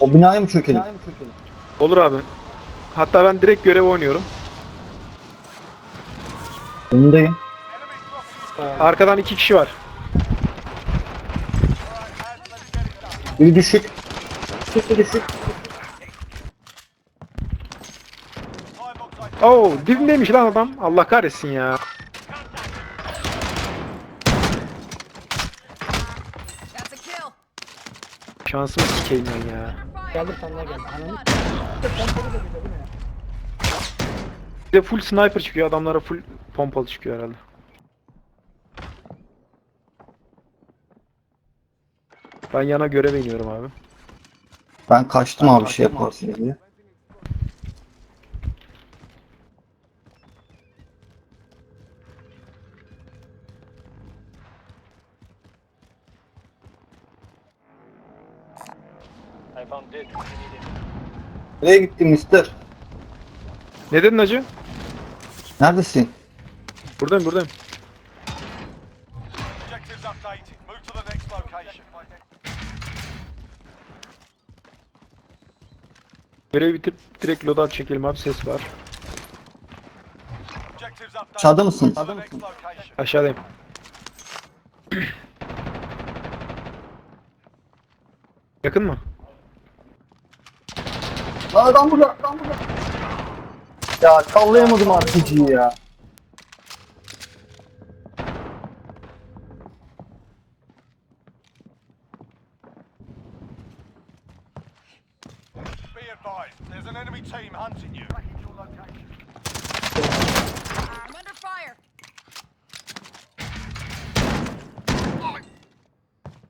O binaya mı çökelim? Olur abi. Hatta ben direkt görev oynuyorum. Önündeyim. Arkadan iki kişi var. Biri düşük. Sesi düşük. Oo dibimdeymiş lan adam. Allah kahretsin ya. Şansımı sikeyim ben ya. Geldi bir tane daha geldi. Ananı Bir de full sniper çıkıyor. Adamlara full pompalı çıkıyor herhalde. Ben yana göreve iniyorum abi. Ben kaçtım abi şey yaparsın diye. I found dead. You need it. Nereye gittin mister? Ne dedin hacı? Neredesin? Buradayım buradayım. Objectives updated. Move to the next location. Görevi bitirip direkt loadout çekelim abi ses var. Objectives updated. Aşağıda mısın? Move to the next location. Aşağıdayım. Yakın mı? Lan adam burada. Adam burada. Ya kallayamadım RPG'yi ya. Be advised, there's an enemy team hunting you. Back in your location. I'm under fire.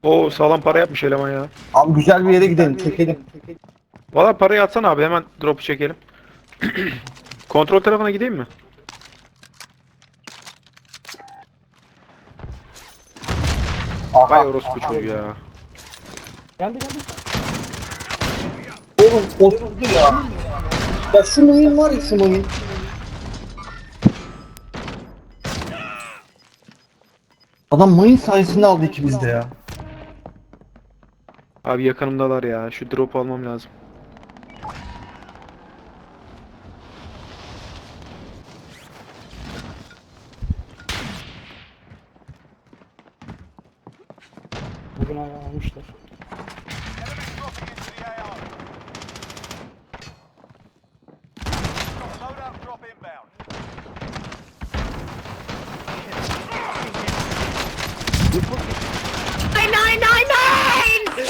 Oo sağlam para yapmış eleman ya. Abi güzel bir yere gidelim. Çekelim. Valla parayı atsana abi hemen drop'u çekelim. Kontrol tarafına gideyim mi? Vay orospu çocuğu ya. geldi geldi. Oğlum oturdu ya. Ya şu mayın var ya şu mayın. Adam mayın sayesinde aldı ikimiz de ya. Abi yakınımdalar ya. Şu drop almam lazım. Almışlar.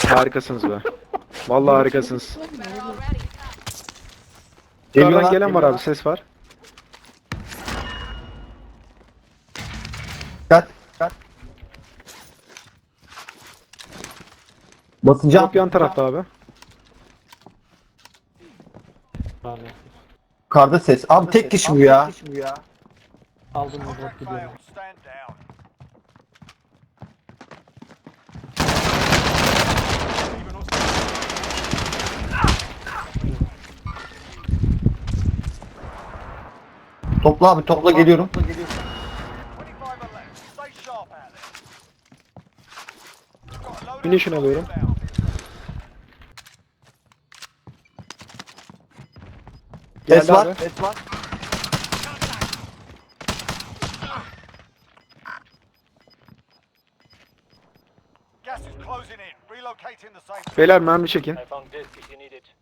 Harikasınız be. Vallahi harikasınız. Yukarıdan Geliyorlar, gelen var abi ses var. Basacağım. Drop yan tarafta abi. Abi. Yukarıda ses. Abi tek kişi bu ya. Aldım bu drop gidiyorum. Topla abi topla geliyorum. 25 are left. Stay sharp out there. Got a loadout Finish'ini drop alıyorum. Geldi var. abi. Ses var. Gas is closing in. Relocating the safe. Beyler mermi çekin. I found dead if you need it.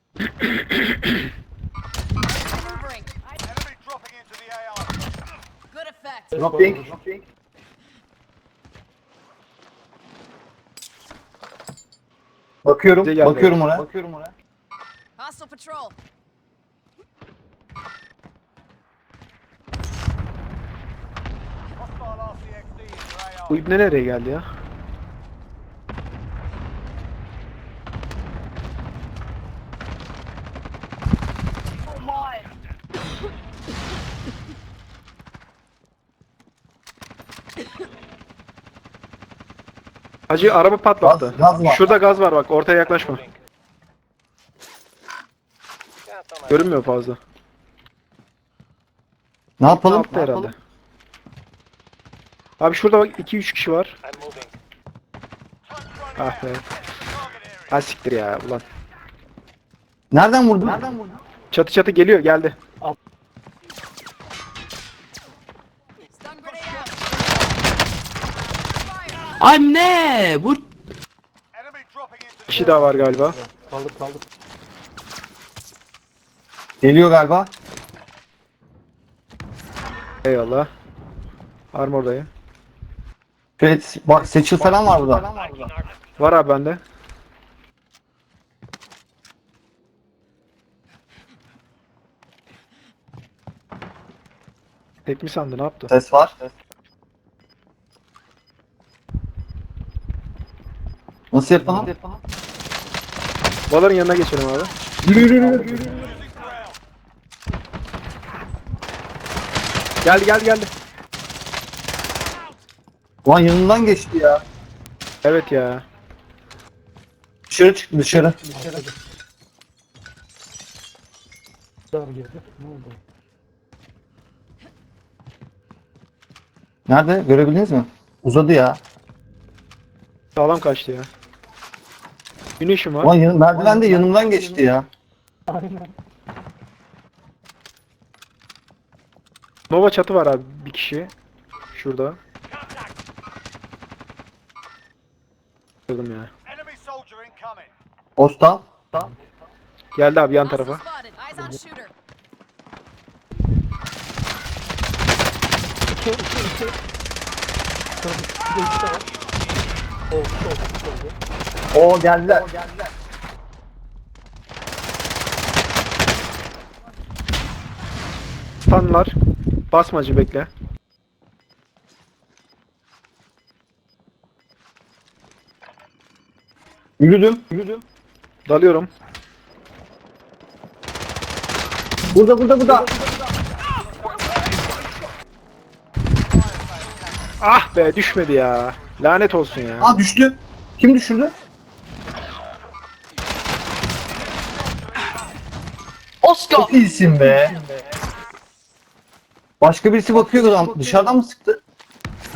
Maneuvering. Enemy dropping into the AR. Good effect. Dropping. Bakıyorum. Bize geldi. Bakıyorum ona. Bakıyorum ona. Hostile patrol. Hostile RCXD in your AR. Bu ibne nereye geldi ya? Hacı araba patlattı. Gaz- gaz. Şurada gaz var bak ortaya yaklaşma. Görünmüyor fazla. Ne yapalım? Altta herhalde. Abi şurada bak 2-3 kişi var. I'm moving. Ah be. Ha siktir ya ulan. Nereden vurdun? Nereden vurdun? Çatı çatı geliyor geldi. Stun grenade out. Anne! Bu Kişi daha var galiba. Kaldık kaldık. Geliyor galiba. Eyvallah. Armordayım. Evet, bak seçil falan var burada. Var abi bende. Tek mi sandı ne yaptı? Ses var. Nasıl yapalım? Baların yanına geçelim abi. Yürü yürü yürü. losing Geldi geldi geldi. Lan yanından geçti ya. Evet ya. Dışarı çıktı dışarı. Dar girdi. Ne oldu? Nerede? Görebildiniz mi? Uzadı ya. Sağlam kaçtı ya. Güneşim var. Ulan yan, merdiven de yanımdan geçti ya. Aynen. Nova çatı var abi bir kişi. Şurada. Kırdım ya. Ostal. Geldi abi yan tarafa. İki, iki, iki. Kırdık. Bir de iki de var. Oldu, oldu, oldu. Oo geldiler. Stunlar. Basmacı bekle. Yürüdüm. Yürüdüm. Dalıyorum. Burada burada burada. Ah be düşmedi ya. Lanet olsun ya. Aa düştü. Kim düşürdü? Oscar! Çok iyisin be. Başka birisi bakıyor adam. Dışarıdan mı sıktı?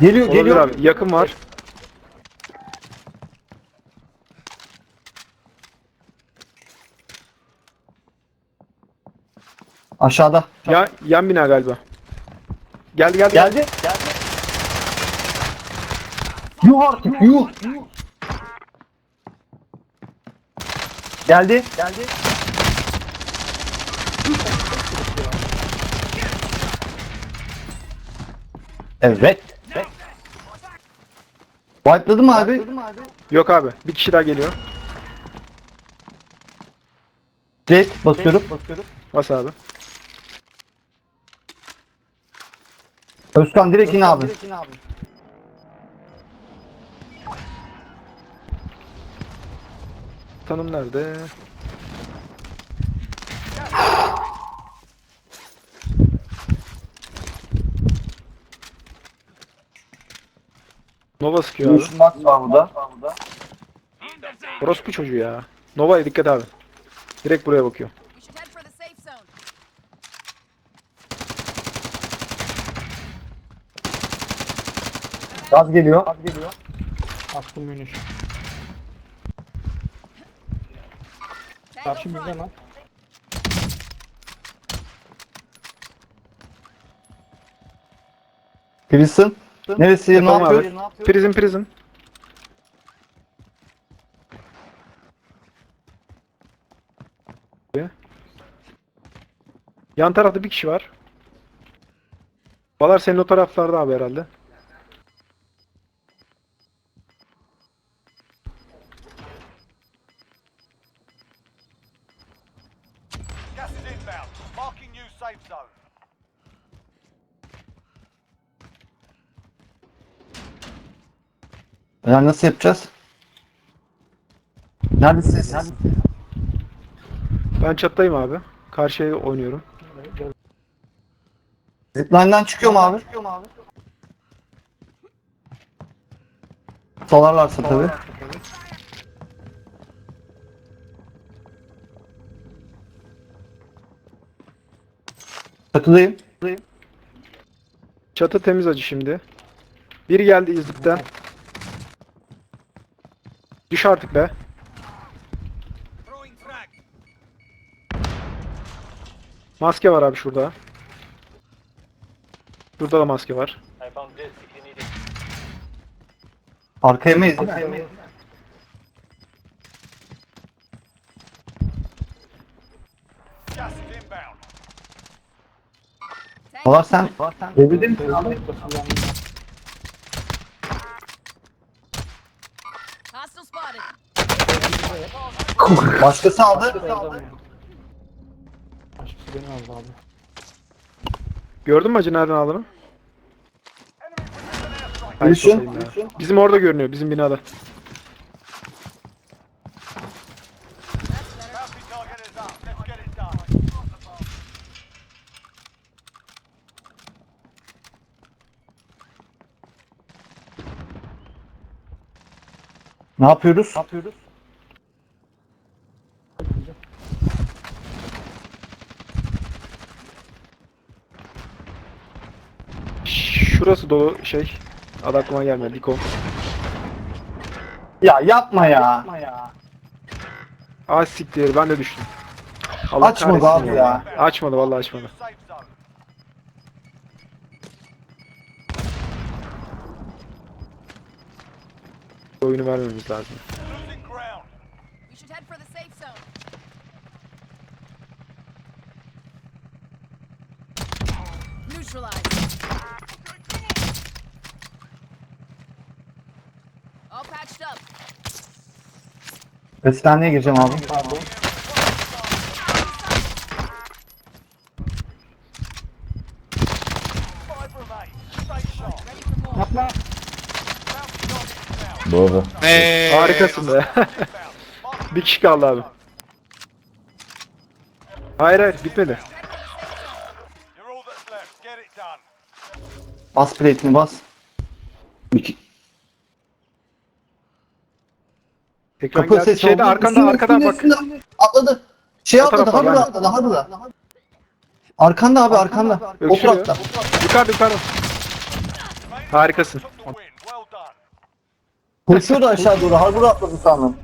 Geliyor Olabilir geliyor. abi. Yakın var. Aşağıda. Ya yan bina galiba. Geldi geldi. Geldi. Geldi. Yuh artık yuh. Geldi. Geldi. Evet. Wipe'ladı mı abi? Yok abi. Bir kişi daha geliyor. Direkt basıyorum. Bas abi. Özkan direkt in abi. Tanım nerede? Nova sıkıyor abi. Max var burada. Orospu çocuğu ya. Nova'ya dikkat abi. Direkt buraya bakıyor. We should head for the safe zone. Gaz geliyor. Gaz geliyor. Attım Müniş. Tango Karşı bizde front. lan. Prison. Neresi? Ne Yapalım abi. yapıyor? Prison prison. Yan tarafta bir kişi var. Balar senin o taraflarda abi herhalde. Yani nasıl yapacağız? Neredesiniz? Ben çattayım abi. Karşıya oynuyorum. Zipline'den çıkıyor mu abi? Salarlarsa tabii. Çatıdayım. Çatı temiz acı şimdi. Biri geldi izlikten. Düş artık be. Maske var abi şurada. Burada da maske var. Arkaya mı izin? Valla sen... Devirdim. Başkası aldı. Başkası beni aldı abi. Gördün mü acı nereden aldığını? Ay, sokayım ya. Bizim orada görünüyor, bizim binada. Ne yapıyoruz? Ne yapıyoruz? Şurası dolu şey. Adı aklıma gelmedi. Diko. Ya yapma ya. Aa siktir ben de düştüm. Allah Açmadı kahretsin abi ya. Açmadı vallahi açmadı. Oyunu vermemiz lazım. Losing ground. We should head for the safe zone. Neutralized. More. Bounty target is down. Doğru. Harikasın be. Bir kişi kaldı abi. Hayır hayır bitmedi. Bas plate'ini bas. İki- Ekran Kapı geldi. sesi Şeyde oldu. arkanda Üstünde, arkadan bak. üstünde, üstünde. Atladı. Şey O atladı. tarafa, Harbi yani. atladı. Harbi Arkanda abi arkanda. O Öksürüyor. tarafta. Yukarıda yukarıda. Harikasın. Koşuyordu aşağı doğru. Harbura atladı sandım.